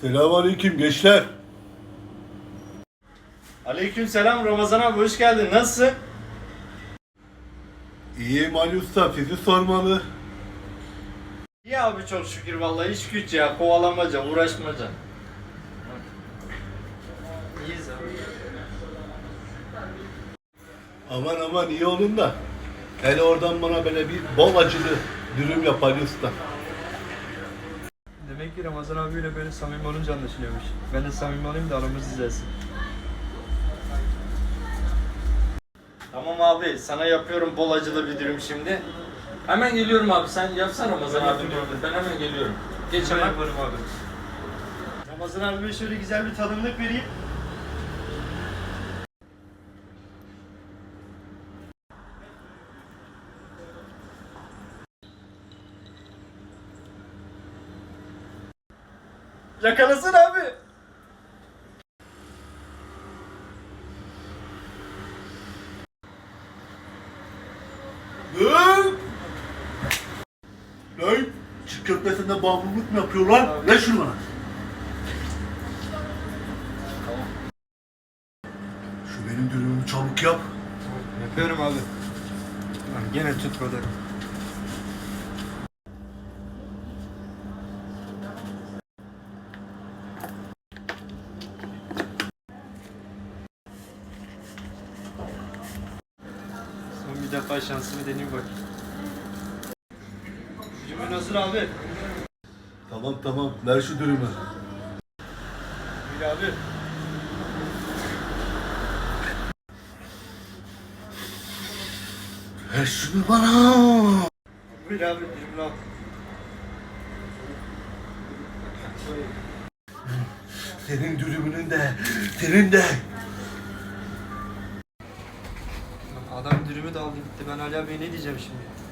Selamünaleyküm gençler. Aleykümselam Ramazan abi hoş geldin. Nasılsın? İyiyim Ali Usta sizi sormalı. İyi abi çok şükür vallahi iş güç ya kovalamaca uğraşmaca. İyiyiz abi. Aman aman iyi olun da. Hele oradan bana böyle bir bol acılı dürüm yap Ali Usta. Demek ki Ramazan abiyle böyle samimi olunca anlaşılıyormuş. Ben de samimi olayım da aramız düzelsin. Tamam abi sana yapıyorum bol acılı bir dürüm şimdi. Hemen geliyorum abi. Sen yapsana Ramazan abi. Ben hemen geliyorum. Geç hemen. yaparım abi. Ramazan abime şöyle güzel bir tadımlık vereyim. Yakalasın abi. Lan! Lan! Çiğ köftesinde bağımlılık mı yapıyorlar? Ver şunu bana. Şu benim dürümümü çabuk yap. Yapıyorum abi. Lan gene tutmadı. Bir defa şansımı deneyeyim bak. Cümle hazır abi. Tamam tamam ver şu dürümü. Bir abi. Ver şunu bana. Bir abi cümle al. Senin dürümünün de, senin de. Adam dürümü de aldı gitti. Ben Ali abiye ne diyeceğim şimdi?